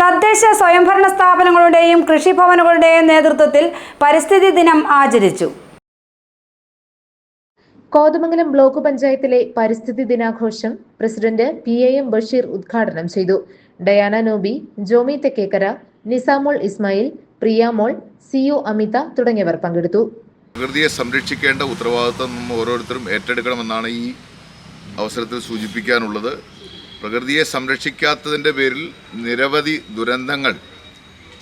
തദ്ദേശ സ്വയംഭരണ സ്ഥാപനങ്ങളുടെയും കൃഷിഭവനുകളുടെയും നേതൃത്വത്തിൽ പരിസ്ഥിതി ദിനം ആചരിച്ചു. കോതമംഗലം ബ്ലോക്ക് പഞ്ചായത്തിലെ പരിസ്ഥിതി ദിനാഘോഷം president P A M Basheer ഉദ്ഘാടനം ചെയ്തു. ഡയാന നോബി ജോമി തെക്കേക്കര നിസാമോൾ ഇസ്മായിൽ പ്രിയാമോൾ സി യു അമിത തുടങ്ങിയവർ പങ്കെടുത്തു. പ്രകൃതിയെ സംരക്ഷിക്കേണ്ട ഉത്തരവാദിത്വം നമ്മൾ ഓരോരുത്തരും ഏറ്റെടുക്കണമെന്നാണ് ഈ അവസരത്തിൽ സൂചിപ്പിക്കാനുള്ളത്. പ്രകൃതിയെ സംരക്ഷിക്കാത്തതിന്റെ പേരിൽ നിരവധി ദുരന്തങ്ങൾ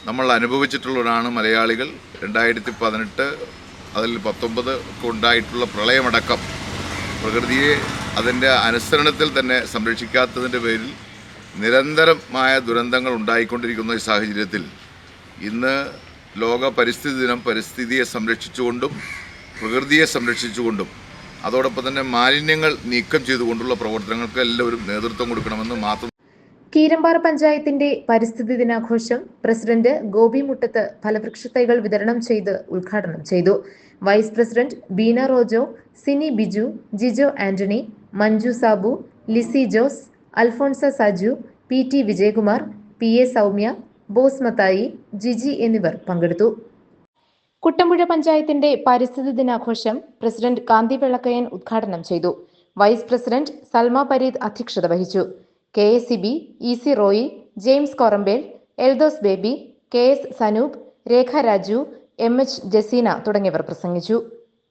നമ്മൾ അനുഭവിച്ചിട്ടുള്ളവരാണ് മലയാളികൾ. രണ്ടായിരത്തി പതിനെട്ട് അതിൽ പത്തൊമ്പത് ഒക്കെ ഉണ്ടായിട്ടുള്ള പ്രളയമടക്കം പ്രകൃതിയെ അതിന്റെ അനുസരണത്തിൽ തന്നെ സംരക്ഷിക്കാത്തതിന്റെ പേരിൽ നിരന്തരമായ ദുരന്തങ്ങൾ ഉണ്ടായിക്കൊണ്ടിരിക്കുന്ന ഈ സാഹചര്യത്തിൽ ഇന്ന് ലോക പരിസ്ഥിതി ദിനം പരിസ്ഥിതിയെ സംരക്ഷിച്ചുകൊണ്ടും പ്രകൃതിയെ സംരക്ഷിച്ചുകൊണ്ടും അതോടൊപ്പം തന്നെ മാലിന്യങ്ങൾ നീക്കം ചെയ്തുകൊണ്ടുള്ള പ്രവർത്തനങ്ങൾക്ക് എല്ലാവരും നേതൃത്വം കൊടുക്കണമെന്ന് മാത്രം കീരമ്പാറ പഞ്ചായത്തിന്റെ പരിസ്ഥിതി ദിനാഘോഷം പ്രസിഡന്റ് ഗോപി മുട്ടത്ത് ഫലവൃക്ഷത്തൈകൾ വിതരണം ചെയ്ത് ഉദ്ഘാടനം ചെയ്തു. Vice president Beena Rojo Sini Biju Jijo Antony Manju Sabu Lissy Jose Alphonsa Saju P T Vijayakumar P A Soumya Bose Mathai Jiji എന്നിവർ പങ്കെടുത്തു. കുട്ടമ്പുഴ പഞ്ചായത്തിന്റെ പരിസ്ഥിതി ദിനാഘോഷം പ്രസിഡന്റ് കാന്തി വെള്ളക്കയൻ ഉദ്ഘാടനം ചെയ്തു. വൈസ് പ്രസിഡന്റ് സൽമ പരീദ് അധ്യക്ഷത വഹിച്ചു. K S C B E C Roy James Korambel Eldose Baby K S Sanoop Rekha Raju M H Jaseena തുടങ്ങിയവർ പ്രസംഗിച്ചു.